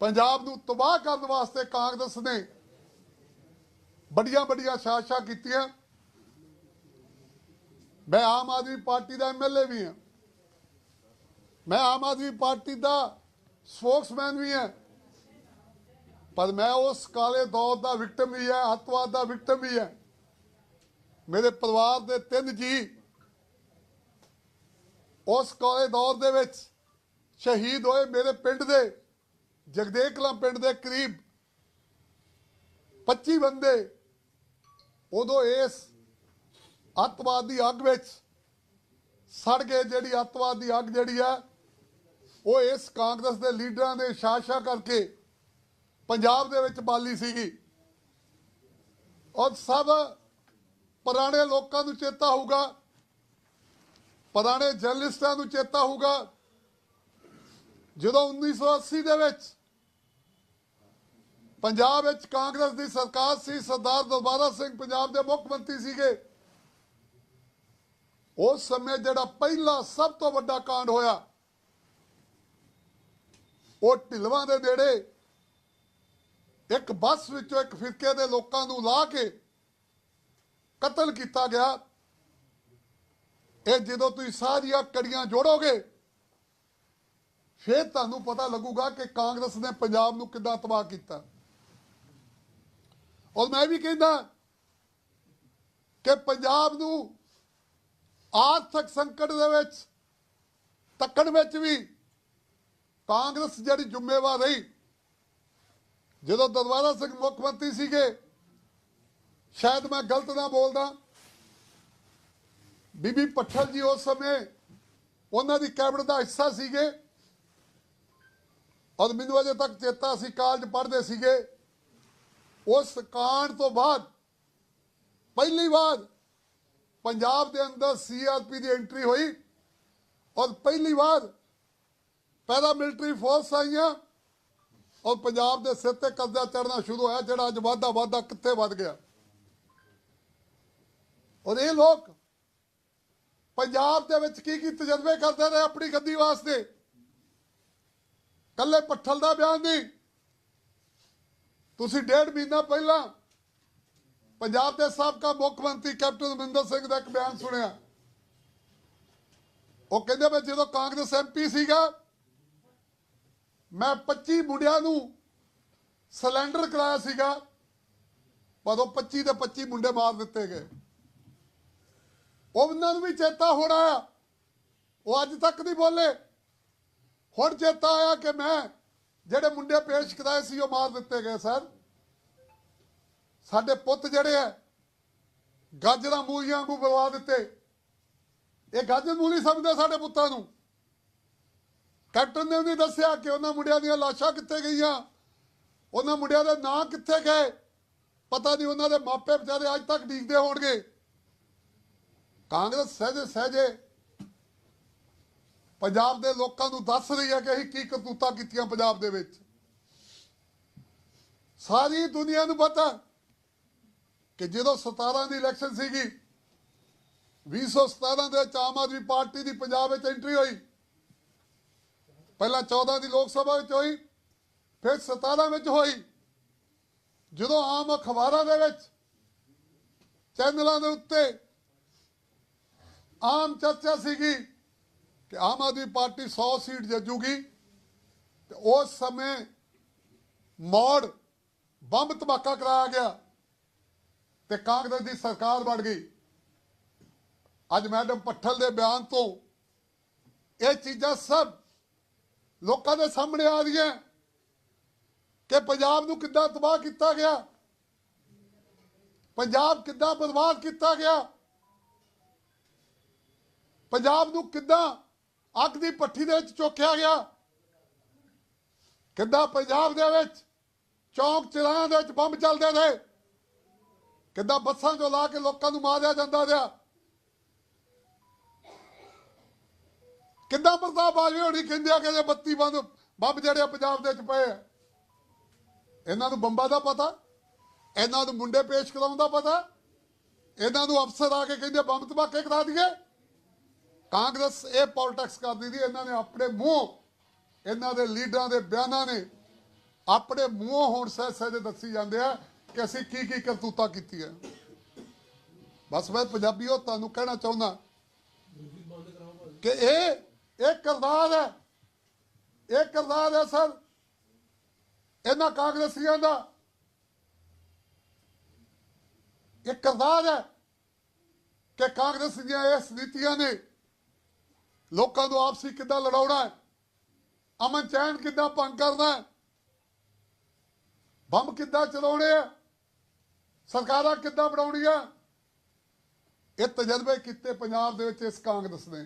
ਪੰਜਾਬ ਨੂੰ ਤਬਾਹ ਕਰਨ ਵਾਸਤੇ ਕਾਂਗਰਸ ਨੇ ਵੱਡੀਆਂ ਵੱਡੀਆਂ ਸਾਜ਼ਿਸ਼ਾਂ ਕੀਤੀਆਂ। ਮੈਂ ਆਮ ਆਦਮੀ ਪਾਰਟੀ ਦਾ ਐਮਐਲਏ ਵੀ ਹਾਂ। ਮੈਂ ਆਮ ਆਦਮੀ ਪਾਰਟੀ ਦਾ ਸਪੋਕਸਮੈਨ ਵੀ ਹਾਂ। ਪਰ ਮੈਂ ਉਸ ਕਾਲੇ ਦੌਰ ਦਾ ਵਿਕਟਮ ਵੀ ਹੈ, ਅੱਤਵਾਦ ਦਾ ਵਿਕਟਮ ਵੀ ਹੈ। ਮੇਰੇ ਪਰਿਵਾਰ ਦੇ ਤਿੰਨ ਜੀ ਉਸ ਕਾਲੇ ਦੌਰ ਦੇ ਵਿੱਚ ਸ਼ਹੀਦ ਹੋਏ ਮੇਰੇ ਪਿੰਡ ਦੇ ਜਗਦੇ ਕਲਾਂ ਪਿੰਡ ਦੇ ਕਰੀਬ 25 ਬੰਦੇ ਉਦੋਂ ਇਸ ਅੱਤਵਾਦ ਦੀ ਅੱਗ ਵਿੱਚ ਸੜ ਗਏ। ਜਿਹੜੀ ਅੱਤਵਾਦ ਦੀ ਅੱਗ ਜਿਹੜੀ ਆ, ਉਹ ਇਸ ਕਾਂਗਰਸ ਦੇ ਲੀਡਰਾਂ ਦੇ ਸ਼ਾਸਾ ਕਰਕੇ ਪੰਜਾਬ ਦੇ ਵਿੱਚ ਬਾਲੀ ਸੀਗੀ। ਔਰ ਸਭ ਪੁਰਾਣੇ ਲੋਕਾਂ ਨੂੰ ਚੇਤਾ ਹੋਊਗਾ, ਪੁਰਾਣੇ ਜਰਨਲਿਸਟਾਂ ਨੂੰ ਚੇਤਾ ਹੋਊਗਾ। ਜਦੋਂ 1980 ਦੇ ਵਿੱਚ ਪੰਜਾਬ ਵਿੱਚ ਕਾਂਗਰਸ ਦੀ ਸਰਕਾਰ ਸੀ, ਸਰਦਾਰ ਦਰਬਾਰਾ ਸਿੰਘ ਪੰਜਾਬ ਦੇ ਮੁੱਖ ਮੰਤਰੀ ਸੀਗੇ। ਉਸ ਸਮੇਂ ਜਿਹੜਾ ਪਹਿਲਾ ਸਭ ਤੋਂ ਵੱਡਾ ਕਾਂਡ ਹੋਇਆ, ਉਹ ਢਿਲਵਾਂ ਦੇ ਨੇੜੇ ਇੱਕ ਬੱਸ ਵਿੱਚੋਂ ਇੱਕ ਫਿਰਕੇ ਦੇ ਲੋਕਾਂ ਨੂੰ ਲਾ ਕੇ ਕਤਲ ਕੀਤਾ ਗਿਆ। ਇਹ ਜਦੋਂ ਤੁਸੀਂ ਸਾਰੀਆਂ ਕੜੀਆਂ ਜੋੜੋਗੇ, ਫਿਰ ਤੁਹਾਨੂੰ ਪਤਾ ਲੱਗੂਗਾ ਕਿ ਕਾਂਗਰਸ ਨੇ ਪੰਜਾਬ ਨੂੰ ਕਿੱਦਾਂ ਤਬਾਹ ਕੀਤਾ। ਔਰ ਮੈਂ ਵੀ ਕਹਿੰਦਾ ਕਿ ਪੰਜਾਬ ਨੂੰ ਆਰਥਿਕ ਸੰਕਟ ਦੇ ਵਿੱਚ, ਤੱਕਣ ਵਿੱਚ ਵੀ ਕਾਂਗਰਸ ਜਿਹੜੀ ਜ਼ਿੰਮੇਵਾਰ ਰਹੀ, ਜਦੋਂ ਦਰਬਾਰਾ ਸਿੰਘ ਮੁੱਖ ਮੰਤਰੀ ਸੀਗੇ, ਸ਼ਾਇਦ ਮੈਂ ਗਲਤ ਨਾ ਬੋਲਦਾ, ਬੀਬੀ ਪੱਠਲ ਜੀ ਉਸ ਸਮੇਂ ਉਹਨਾਂ ਦੀ ਕੈਬਨਿਟ ਦਾ ਹਿੱਸਾ ਸੀਗੇ, ਔਰ ਮੈਨੂੰ ਅਜੇ ਤੱਕ ਚੇਤਾ ਸੀ ਕਾਲਜ ਪੜ੍ਹਦੇ ਸੀਗੇ ਉਸ ਕਾਂਡ ਤੋਂ ਬਾਅਦ, ਪਹਿਲੀ ਵਾਰ ਪੰਜਾਬ ਦੇ ਅੰਦਰ ਸੀਆਰਪੀ ਦੀ ਐਂਟਰੀ ਹੋਈ ਔਰ ਪਹਿਲੀ ਵਾਰ ਪੈਰਾ ਮਿਲਟਰੀ ਫੋਰਸ ਆਈਆਂ ਔਰ ਪੰਜਾਬ ਦੇ ਸਿਰ ਤੇ ਕਬਜ਼ਾ ਚੜਨਾ ਸ਼ੁਰੂ ਹੋਇਆ, ਜਿਹੜਾ ਅੱਜ ਵਾਧਾ ਵਾਧਾ ਕਿੱਥੇ ਵੱਧ ਗਿਆ। ਔਰ ਇਹ ਲੋਕ ਪੰਜਾਬ ਦੇ ਵਿੱਚ ਕੀ ਕੀ ਤਜਰਬੇ ਕਰਦੇ ਰਹੇ ਆਪਣੀ ਗੱਦੀ ਵਾਸਤੇ? ਕੱਲੇ ਪੱਠਲ ਦਾ ਬਿਆਨ ਨਹੀਂ। ਤੁਸੀਂ ਡੇਢ ਮਹੀਨਾ ਪਹਿਲਾਂ ਪੰਜਾਬ ਦੇ ਸਾਬਕਾ ਮੁੱਖ ਮੰਤਰੀ ਕੈਪਟਨ ਅਮਰਿੰਦਰ ਸਿੰਘ ਦਾ ਇੱਕ ਬਿਆਨ ਸੁਣਿਆ। ਉਹ ਕਹਿੰਦੇ ਮੈਂ ਜਦੋਂ ਕਾਂਗਰਸ ਐਮਪੀ ਸੀਗਾ, ਮੈਂ 25 ਮੁੰਡਿਆਂ ਨੂੰ ਸਿਲੰਡਰ ਕਰਾਇਆ ਸੀਗਾ, ਪਰ ਉਹ 25 ਦੇ 25 ਮੁੰਡੇ ਮਾਰ ਦਿੱਤੇ ਗਏ। ਉਹਨਾਂ ਨੂੰ ਵੀ ਚੇਤਾ ਹੋਣਾ ਆ। ਉਹ ਅੱਜ ਤੱਕ ਨਹੀਂ ਬੋਲੇ। ਹੁਣ ਚੇਤਾ ਆਇਆ ਕਿ ਮੈਂ ਜਿਹੜੇ ਮੁੰਡੇ ਪੇਸ਼ ਕਰਾਏ ਸੀ, ਉਹ ਮਾਰ ਦਿੱਤੇ ਗਏ, ਸਰ। ਸਾਡੇ ਪੁੱਤ ਜਿਹੜੇ ਆ ਗਾਜਰਾਂ ਮੂਲੀਆਂ ਨੂੰ ਬਰਵਾ ਦਿੱਤੇ। ਇਹ ਗਾਜਰ ਮੂਲੀ ਸਮਝਦੇ ਸਾਡੇ ਪੁੱਤਾਂ ਨੂੰ। ਕੈਪਟਨ ਨੇ ਉਹਨੇ ਦੱਸਿਆ ਕਿ ਉਹਨਾਂ ਮੁੰਡਿਆਂ ਦੀਆਂ ਲਾਸ਼ਾਂ ਕਿੱਥੇ ਗਈਆਂ? ਉਹਨਾਂ ਮੁੰਡਿਆਂ ਦੇ ਨਾਂ ਕਿੱਥੇ ਗਏ? ਪਤਾ ਨਹੀਂ ਉਹਨਾਂ ਦੇ ਮਾਪੇ ਵਿਚਾਰੇ ਅੱਜ ਤੱਕ ਡੀਕਦੇ ਹੋਣਗੇ। ਕਾਂਗਰਸ ਸਹਜੇ ਸਹਜੇ ਪੰਜਾਬ ਦੇ ਲੋਕਾਂ ਨੂੰ ਦੱਸ ਰਹੀ ਹੈ ਕਿ ਅਸੀਂ ਕੀ ਕਰਤੂਤਾਂ ਕੀਤੀਆਂ ਪੰਜਾਬ ਦੇ ਵਿੱਚ। ਸਾਰੀ ਦੁਨੀਆ ਨੂੰ ਪਤਾ ਕਿ ਜਦੋਂ 17 ਦੀ ਇਲੈਕਸ਼ਨ ਸੀਗੀ 2017 ਦੇ ਵਿੱਚ ਆਮ ਆਦਮੀ ਪਾਰਟੀ ਦੀ ਪੰਜਾਬ ਵਿੱਚ ਐਂਟਰੀ ਹੋਈ। ਪਹਿਲਾਂ 14 ਦੀ ਲੋਕ ਸਭਾ ਵਿੱਚ ਹੋਈ, ਫਿਰ 17 ਵਿੱਚ ਹੋਈ। ਜਦੋਂ ਆਮ ਅਖਬਾਰਾਂ ਦੇ ਵਿੱਚ, ਚੈਨਲਾਂ ਦੇ ਉੱਤੇ ਆਮ ਚਰਚਾ ਸੀਗੀ ਕਿ ਆਮ ਆਦਮੀ ਪਾਰਟੀ 100 ਸੀਟ ਜਿੱਤੂਗੀ ਤੇ ਉਸ ਸਮੇਂ ਮੌੜ ਬੰਬ ਧਮਾਕਾ ਕਰਾਇਆ ਗਿਆ ਤੇ ਕਾਂਗਰਸ ਦੀ ਸਰਕਾਰ ਬਣ ਗਈ। ਅੱਜ ਮੈਡਮ ਪੱਠਲ ਦੇ ਬਿਆਨ ਤੋਂ ਇਹ ਚੀਜ਼ਾਂ ਸਭ ਲੋਕਾਂ ਦੇ ਸਾਹਮਣੇ ਆ ਰਹੀਆਂ ਕਿ ਪੰਜਾਬ ਨੂੰ ਕਿੱਦਾਂ ਤਬਾਹ ਕੀਤਾ ਗਿਆ, ਪੰਜਾਬ ਕਿੱਦਾਂ ਬਰਬਾਦ ਕੀਤਾ ਗਿਆ, ਪੰਜਾਬ ਨੂੰ ਕਿੱਦਾਂ ਅੱਗ ਦੀ ਪੱਠੀ ਦੇ ਵਿੱਚ ਚੋਖਿਆ ਗਿਆ। ਕਿੱਦਾਂ ਪੰਜਾਬ ਦੇ ਵਿੱਚ ਚੌਂਕ ਚਿਰਾਇਆਂ ਦੇ ਵਿੱਚ ਬੰਬ ਚੱਲਦੇ ਨੇ? ਕਿੱਦਾਂ ਬੱਸਾਂ 'ਚੋਂ ਲਾ ਕੇ ਲੋਕਾਂ ਨੂੰ ਮਾਰਿਆ ਜਾਂਦਾ ਰਿਹਾ? ਕਿੱਦਾਂ ਪ੍ਰਤਾਪ ਬਾਜਵੇ ਹੋਣੀ ਕਹਿੰਦੇ ਆ ਕਿ ਇਹ ਬੱਤੀ ਬੰਦ, ਬੰਬ ਜਿਹੜੇ ਪੰਜਾਬ ਦੇ ਵਿੱਚ ਪਏ ਆ? ਇਹਨਾਂ ਨੂੰ ਬੰਬਾਂ ਦਾ ਪਤਾ? ਇਹਨਾਂ ਨੂੰ ਮੁੰਡੇ ਪੇਸ਼ ਕਰਾਉਣ ਦਾ ਪਤਾ? ਇਹਨਾਂ ਨੂੰ ਅਫਸਰ ਆ ਕੇ ਕਹਿੰਦੇ ਬੰਬ ਧਮਾਕੇ ਕਰਾ ਦਈਏ? ਕਾਂਗਰਸ ਇਹ ਪੋਲਿਟਿਕਸ ਕਰਦੀ ਸੀ, ਇਹਨਾਂ ਨੇ ਆਪਣੇ ਮੂੰਹ, ਇਹਨਾਂ ਦੇ ਲੀਡਰਾਂ ਦੇ ਬਿਆਨਾਂ ਨੇ ਆਪਣੇ ਮੂੰਹੋਂ ਹੁਣ ਸਹਿ ਸਹਿ ਦੱਸੀ ਜਾਂਦੇ ਆ ਕਿ ਅਸੀਂ ਕੀ ਕੀ ਕਰਤੂਤਾਂ ਕੀਤੀਆਂ। ਬਸ ਮੈਂ ਪੰਜਾਬੀਓ, ਤੁਹਾਨੂੰ ਕਹਿਣਾ ਚਾਹੁੰਦਾ ਕਿ ਇਹ ਇਹ ਕਰਦਾਰ ਹੈ, ਇਹ ਕਰਦਾਰ ਹੈ ਸਰ, ਇਹਨਾਂ ਕਾਂਗਰਸੀਆਂ ਦਾ। ਇਹ ਕਰਦਾਰ ਹੈ ਕਿ ਕਾਂਗਰਸ ਦੀਆਂ ਇਸ ਨੀਤੀਆਂ ਨੇ ਲੋਕਾਂ ਨੂੰ ਆਪਸੀ ਕਿੱਦਾਂ ਲੜਾਉਣਾ ਹੈ? ਅਮਨ ਚੈਨ ਕਿੱਦਾਂ ਭੰਗ ਕਰਨਾ ਹੈ? ਬੰਬ ਕਿੱਦਾਂ ਚਲਾਉਣੇ ਆ ਸਰਕਾਰਾਂ ਕਿੱਦਾਂ ਬਣਾਉਣੀਆਂ? ਇਹ ਤਜਰਬੇ ਕੀਤੇ ਪੰਜਾਬ ਦੇ ਵਿੱਚ ਇਸ ਕਾਂਗਰਸ ਨੇ।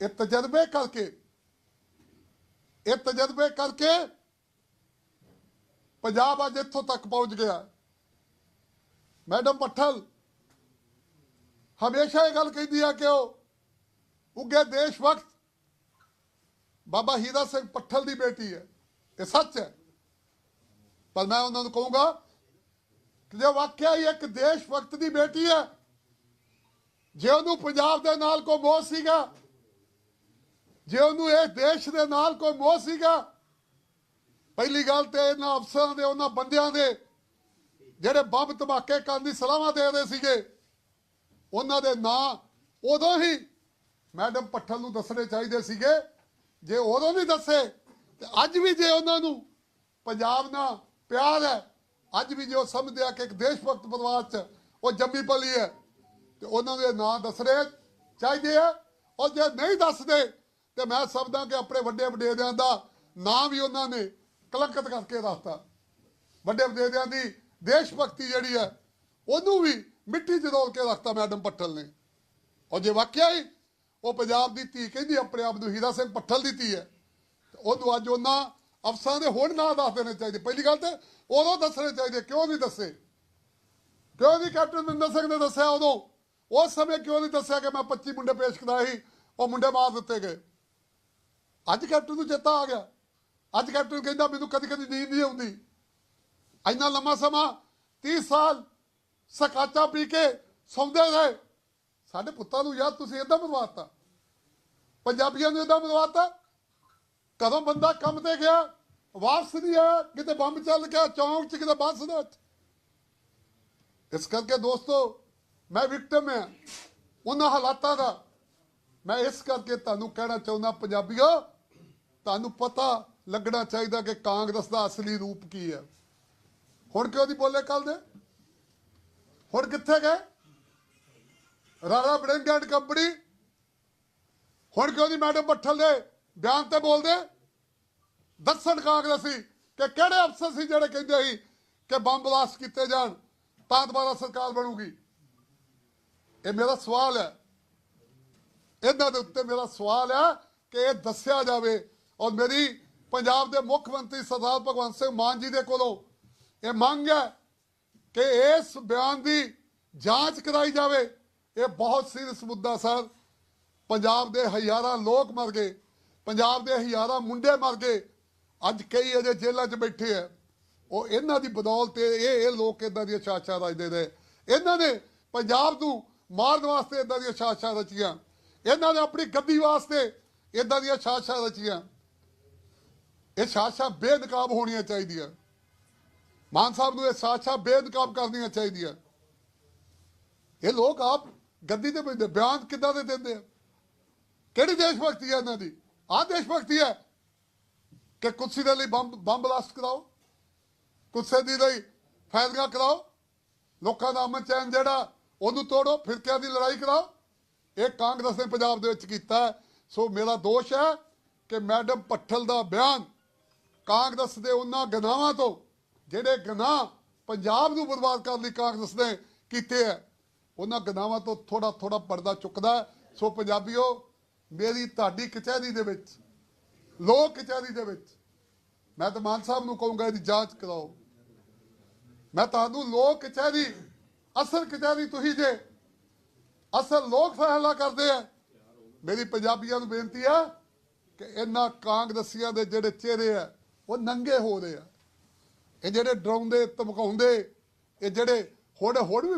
ਇਹ ਤਜਰਬੇ ਕਰਕੇ, ਇਹ ਤਜਰਬੇ ਕਰਕੇ ਪੰਜਾਬ ਅੱਜ ਇੱਥੋਂ ਤੱਕ ਪਹੁੰਚ ਗਿਆ ਮੈਡਮ ਪੱਠਲ, ਹਮੇਸ਼ਾ ਇਹ ਗੱਲ ਕਹਿੰਦੀ ਆ ਕਿ ਉਹ ਉੱਗੇ ਦੇਸ਼ ਵਕਤ ਬਾਬਾ ਹੀਰਾ ਸਿੰਘ ਪੱਠਲ ਦੀ ਬੇਟੀ ਹੈ। ਇਹ ਸੱਚ ਹੈ। ਪਰ ਮੈਂ ਉਹਨਾਂ ਨੂੰ ਕਹੂੰਗਾ ਕਿ ਜੇ ਵਾਕਿਆ ਹੀ ਇੱਕ ਦੇਸ਼ ਵਕਤ ਦੀ ਬੇਟੀ ਹੈ, ਜੇ ਉਹਨੂੰ ਪੰਜਾਬ ਦੇ ਨਾਲ ਕੋਈ ਮੋਹ ਸੀਗਾ, ਜੇ ਉਹਨੂੰ ਇਹ ਦੇਸ਼ ਦੇ ਨਾਲ ਕੋਈ ਮੋਹ ਸੀਗਾ, ਪਹਿਲੀ ਗੱਲ ਤੇ ਇਹਨਾਂ ਅਫਸਰਾਂ ਦੇ, ਉਹਨਾਂ ਬੰਦਿਆਂ ਦੇ ਜਿਹੜੇ ਬੰਬ ਧਮਾਕੇ ਕਰਨ ਦੀ ਸਲਾਹਾਂ ਦੇ ਰਹੇ ਸੀਗੇ, ਉਹਨਾਂ ਦੇ ਨਾਂ ਉਦੋਂ ਹੀ ਮੈਡਮ ਪੱਠਲ ਨੂੰ ਦੱਸਣੇ ਚਾਹੀਦੇ ਸੀਗੇ। ਜੇ ਉਦੋਂ ਨਹੀਂ ਦੱਸੇ, ਤੇ ਅੱਜ ਵੀ ਜੇ ਉਹਨਾਂ ਨੂੰ ਪੰਜਾਬ ਨਾਲ ਪਿਆਰ ਹੈ, ਅੱਜ ਵੀ ਜੋ ਸਮਝਦੇ ਆ ਕਿ ਇੱਕ ਦੇਸ਼ ਭਗਤ ਪਰਿਵਾਰ ਚ ਉਹ ਜੰਮੀ ਪਲੀ ਹੈ, ਤੇ ਉਹਨਾਂ ਦੇ ਨਾਂ ਦੱਸਣੇ ਚਾਹੀਦੇ ਆ। ਔਰ ਜੇ ਨਹੀਂ ਦੱਸਦੇ, ਤੇ ਮੈਂ ਸਮਝਦਾ ਕਿ ਆਪਣੇ ਵੱਡੇ ਵਡੇਰਿਆਂ ਦਾ ਨਾਂ ਵੀ ਉਹਨਾਂ ਨੇ ਕਲੰਕਤ ਕਰਕੇ ਦੱਸਤਾ ਵੱਡੇ ਵਡੇਰਿਆਂ ਦੀ ਦੇਸ਼ ਭਗਤੀ ਜਿਹੜੀ ਹੈ, ਉਹਨੂੰ ਵੀ ਮਿੱਟੀ 'ਚ ਰੋਲ ਕੇ ਰੱਖਤਾ ਮੈਡਮ ਪੱਟਲ ਨੇ। ਔਰ ਜੇ ਵਾਕਿਆ ਹੀ ਉਹ ਪੰਜਾਬ ਦੀ ਧੀ ਕਹਿੰਦੀ ਆਪਣੇ ਆਪ ਨੂੰ ਹੀਰਾ ਸਿੰਘ ਪੱਠਲ ਦੀ ਧੀ ਹੈ। ਉਹਨੂੰ ਅੱਜ ਉਹਨਾਂ ਅਫਸਰਾਂ ਦੇ ਹੁਣ ਨਾਂ ਦੱਸ ਦੇਣੇ ਚਾਹੀਦੇ। ਪਹਿਲੀ ਗੱਲ ਤੇ ਉਦੋਂ ਦੱਸਣੇ ਚਾਹੀਦੇ, ਕਿਉਂ ਨਹੀਂ ਦੱਸੇ? ਕਿਉਂ ਨਹੀਂ ਕੈਪਟਨ ਮਨਿੰਦਰ ਸਿੰਘ ਨੇ ਦੱਸਿਆ ਉਦੋਂ? ਉਸ ਸਮੇਂ ਕਿਉਂ ਨਹੀਂ ਦੱਸਿਆ ਕਿ ਮੈਂ 25 ਮੁੰਡੇ ਪੇਸ਼ ਕਰਾਏ ਸੀ, ਉਹ ਮੁੰਡੇ ਮਾਰ ਦਿੱਤੇ ਗਏ? ਅੱਜ ਕੈਪਟਨ ਨੂੰ ਚੇਤਾ ਆ ਗਿਆ। ਅੱਜ ਕੈਪਟਨ ਕਹਿੰਦਾ, ਮੈਨੂੰ ਕਦੀ ਕਦੀ ਨੀਂਦ ਨਹੀਂ ਆਉਂਦੀ। ਇੰਨਾ ਲੰਮਾ ਸਮਾਂ 30 ਸਾਲ ਸਕਾਚਾ ਪੀ ਕੇ ਸੌਂਦੇ ਰਹੇ। ਸਾਡੇ ਪੁੱਤਾਂ ਨੂੰ ਯਾਰ ਤੁਸੀਂ ਇਦਾਂ ਮਰਵਾਤਾ ਪੰਜਾਬੀਆਂ ਨੂੰ ਇਦਾਂ ਮਰਵਾਤਾ ਕਦੋਂ ਬੰਦਾ ਕੰਮ ਤੇ ਗਿਆ, ਵਾਪਸ ਨਹੀਂ ਆਇਆ, ਕਿਤੇ ਬੰਬ ਚੱਲ ਗਿਆ, ਚੌਂਕ 'ਚ, ਕਿਤੇ ਬੱਸ ਦੇ ਇਸ ਕਰਕੇ ਦੋਸਤੋ, ਮੈਂ ਵਿਕਟਮ ਹਾਂ। ਉਹਨਾਂ ਹਾਲਾਤਾਂ ਦਾ ਮੈਂ ਇਸ ਕਰਕੇ ਤੁਹਾਨੂੰ ਕਹਿਣਾ ਚਾਹੁੰਦਾ, ਪੰਜਾਬੀਓ, ਤੁਹਾਨੂੰ ਪਤਾ ਲੱਗਣਾ ਚਾਹੀਦਾ ਕਿ ਕਾਂਗਰਸ ਦਾ ਅਸਲੀ ਰੂਪ ਕੀ ਹੈ। ਹੁਣ ਕਿਉਂ ਨਹੀਂ ਬੋਲੇ ਕੱਲ ਦੇ? ਹੁਣ ਕਿੱਥੇ ਗਏ? Rana Warring and company. ਹੁਣ ਕਿਉਂ ਨਹੀਂ ਮੈਡਮ ਬੱਠਲ ਦੇ? ਬਿਆਨ ਤੇ ਬੋਲਦੇ? ਦੱਸਣ ਕਾਂਗਰਸੀ ਕਿ ਕਿਹੜੇ ਅਫਸਰ ਸੀ ਜਿਹੜੇ ਕਹਿੰਦੇ ਸੀ ਕਿ ਬੰਬ ਬਲਾਸਟ ਕੀਤੇ ਜਾਣ, ਤਾਂ ਦੁਬਾਰਾ ਸਰਕਾਰ ਬਣੂਗੀ? ਇਹ ਮੇਰਾ ਸਵਾਲ ਹੈ। ਇਹਨਾਂ ਦੇ ਉੱਤੇ ਮੇਰਾ ਸਵਾਲ ਹੈ ਕਿ ਇਹ ਦੱਸਿਆ ਜਾਵੇ। ਔਰ ਮੇਰੀ ਪੰਜਾਬ ਦੇ ਮੁੱਖ ਮੰਤਰੀ ਸਰਦਾਰ ਭਗਵੰਤ ਸਿੰਘ ਮਾਨ ਜੀ ਦੇ ਕੋਲੋਂ ਇਹ ਮੰਗ ਹੈ ਕਿ ਇਸ ਬਿਆਨ ਦੀ ਜਾਂਚ ਕਰਾਈ ਜਾਵੇ। ਇਹ ਬਹੁਤ ਸੀਰੀਅਸ ਮੁੱਦਾ ਸਰ। ਪੰਜਾਬ ਦੇ ਹਜ਼ਾਰਾਂ ਲੋਕ ਮਰ ਗਏ। ਪੰਜਾਬ ਦੇ ਹਜ਼ਾਰਾਂ ਮੁੰਡੇ ਮਰ ਗਏ। ਅੱਜ ਕਈ ਅਜੇ ਜੇਲ੍ਹਾਂ 'ਚ ਬੈਠੇ ਆ। ਉਹ ਇਹਨਾਂ ਦੀ ਬਦੌਲਤ ਇਹ ਇਹ ਲੋਕ ਇਦਾਂ ਦੀਆਂ ਸਾਜ਼ਿਸ਼ਾਂ ਰਚਦੇ ਨੇ। ਇਹਨਾਂ ਨੇ ਪੰਜਾਬ ਨੂੰ ਮਾਰਨ ਵਾਸਤੇ ਇਦਾਂ ਦੀਆਂ ਸਾਜ਼ਿਸ਼ਾਂ ਰਚੀਆਂ। ਇਹਨਾਂ ਨੇ ਆਪਣੀ ਗੱਦੀ ਵਾਸਤੇ ਇਦਾਂ ਦੀਆਂ ਸਾਜ਼ਿਸ਼ਾਂ ਰਚੀਆਂ। ਇਹ ਸਾਜ਼ਿਸ਼ਾਂ ਬੇਨਕਾਬ ਹੋਣੀਆਂ ਚਾਹੀਦੀਆਂ। ਮਾਨ ਸਾਹਿਬ ਨੂੰ ਇਹ ਸਾਜ਼ਿਸ਼ਾਂ ਬੇਨਕਾਬ ਕਰਨੀਆਂ ਚਾਹੀਦੀਆਂ। ਇਹ ਲੋਕ ਆਪ ਗੱਦੀ ਤੇ ਬੈਠੇ ਬਿਆਨ ਕਿੱਦਾਂ ਦੇ ਦਿੰਦੇ ਆ? ਕਿਹੜੀ ਦੇਸ਼ ਭਗਤੀ ਹੈ ਇਹਨਾਂ ਦੀ? ਆਹ ਦੇਸ਼ ਭਗਤੀ ਹੈ ਕਿ ਕੁਰਸੀ ਦੇ ਲਈ ਬੰਬ ਬੰਬ ਬਲਾਸਟ ਕਰਾਓ ਕੁਰਸੀ ਦੀ ਲਈ ਫੈਸਲਾ ਕਰਾਓ, ਲੋਕਾਂ ਦਾ ਅਮਨ ਚੈਨ ਜਿਹੜਾ, ਉਹਨੂੰ ਤੋੜੋ, ਫਿਰਕਿਆਂ ਦੀ ਲੜਾਈ ਕਰਾਓ। ਇਹ ਕਾਂਗਰਸ ਨੇ ਪੰਜਾਬ ਦੇ ਵਿੱਚ ਕੀਤਾ ਹੈ। ਸੋ ਮੇਰਾ ਦੋਸ਼ ਹੈ ਕਿ ਮੈਡਮ ਪੱਠਲ ਦਾ ਬਿਆਨ ਕਾਂਗਰਸ ਦੇ ਉਹਨਾਂ ਗਨਾਹਾਂ ਤੋਂ, ਜਿਹੜੇ ਗਨਾਹ ਪੰਜਾਬ ਨੂੰ ਬਰਬਾਦ ਕਰਨ ਲਈ ਕਾਂਗਰਸ ਨੇ ਕੀਤੇ ਹੈ ਉਹਨਾਂ ਗਨਾਵਾਂ ਤੋਂ ਥੋੜਾ ਥੋੜਾ ਪਰਦਾ ਚੁੱਕਦਾ ਸੋ ਪੰਜਾਬੀਓ, ਮੇਰੀ ਤੁਹਾਡੀ ਕਚਹਿਰੀ ਦੇ ਵਿੱਚ, ਲੋਕ ਕਚਹਿਰੀ ਦੇ ਵਿੱਚ, ਮੈਂ ਤਾਂ ਮਾਨ ਸਾਹਿਬ ਨੂੰ ਕਹੂੰਗਾ ਇਹਦੀ ਜਾਂਚ ਕਰਾਓ। ਮੈਂ ਤੁਹਾਨੂੰ ਲੋਕ ਕਚਹਿਰੀ, ਅਸਲ ਕਚਹਿਰੀ ਤੁਸੀਂ ਜੇ, ਅਸਲ ਲੋਕ ਫੈਸਲਾ ਕਰਦੇ ਆ, ਮੇਰੀ ਪੰਜਾਬੀਆਂ ਨੂੰ ਬੇਨਤੀ ਆ ਕਿ ਇਹਨਾਂ ਕਾਂਗਰਸੀਆਂ ਦੇ ਜਿਹੜੇ ਚਿਹਰੇ ਆ, ਉਹ ਨੰਗੇ ਹੋ ਰਹੇ ਆ। ਇਹ ਜਿਹੜੇ ਡਰਾਉਂਦੇ, ਧਮਕਾਉਂਦੇ, ਇਹ ਜਿਹੜੇ ਹੁਣ ਹੁਣ ਵੀ